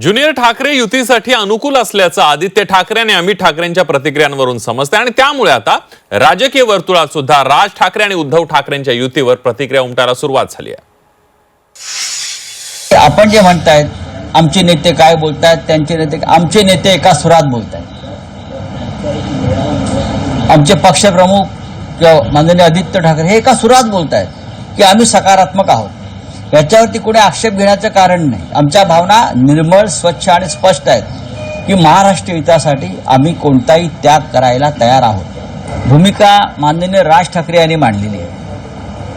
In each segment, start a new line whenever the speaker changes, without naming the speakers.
Junior Thackeray युतीसाठी अनुकूल असल्याचं आदित्य ठाकरे आणि अमित ठाकरेंच्या प्रतिक्रियांवरून समजते आणि त्यामुळे आता राजकीय वर्तुळात सुद्धा राज ठाकरे आणि उद्धव ठाकरेंच्या युतीवर प्रतिक्रिया उमटायला सुरुवात झाली आहे.
आपण जे म्हणतायत आमचे नेते काय बोलतायत त्यांचे नेते आमचे नेते एका सुरात बोलतायत. आमचे पक्षप्रमुख किंवा माननीय आदित्य ठाकरे हे एका सुरात बोलतायत की आम्ही सकारात्मक आहोत. याच्यावरती कुणी आक्षेप घेण्याचं कारण नाही. आमच्या भावना निर्मळ स्वच्छ आणि स्पष्ट आहेत की महाराष्ट्र हितासाठी आम्ही कोणताही त्याग करायला तयार आहोत. भूमिका माननीय राज ठाकरे यांनी मांडलेली आहे.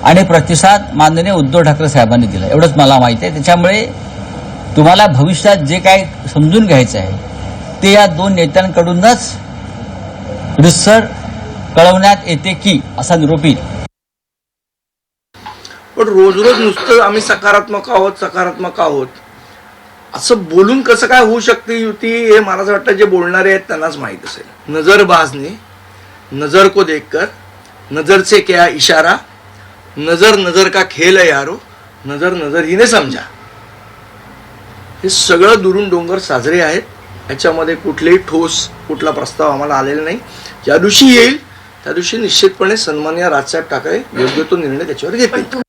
आणि प्रतिसाद माननीय उद्धव ठाकरे साहेबांनी दिला एवढंच मला माहिती आहे. त्याच्यामुळे तुम्हाला भविष्यात जे काय समजून घ्यायचं आहे ते या दोन नेत्यांकडूनच रिसर कळवण्यात येते की असा निरोपी
पण रोज रोज नुसतं आम्ही सकारात्मक आहोत सकारात्मक आहोत. असं बोलून कसं काय होऊ शकते युती हे मला असं वाटतं जे बोलणारे आहेत त्यांनाच माहीत असेल. नजरबाजने नजर को देखकर नजर से क्या इशारा नजर नजर का खेल है यारो नजर नजर हिने समजा हे सगळं दुरून डोंगर साजरे आहेत. याच्यामध्ये कुठलेही ठोस कुठला प्रस्ताव आम्हाला आलेला नाही. ज्या दिवशी येईल त्या दिवशी निश्चितपणे सन्मान्य राजसाहेब ठाकरे योग्य तो निर्णय त्याच्यावर घेतील.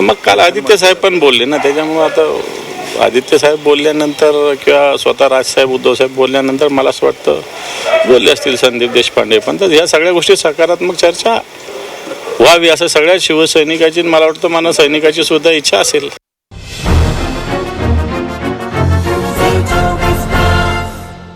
मग काल आदित्य साहेब पण बोलले ना त्याच्यामुळे आता आदित्य साहेब बोलल्यानंतर किंवा स्वतः राजसाहेब उद्धव साहेब बोलल्यानंतर मला असं वाटतं बोलले असतील संदीप देशपांडे पण. तर ह्या सगळ्या गोष्टी सकारात्मक चर्चा व्हावी असं सगळ्या शिवसैनिकाची मला वाटतं मानव सैनिकाची सुद्धा इच्छा असेल.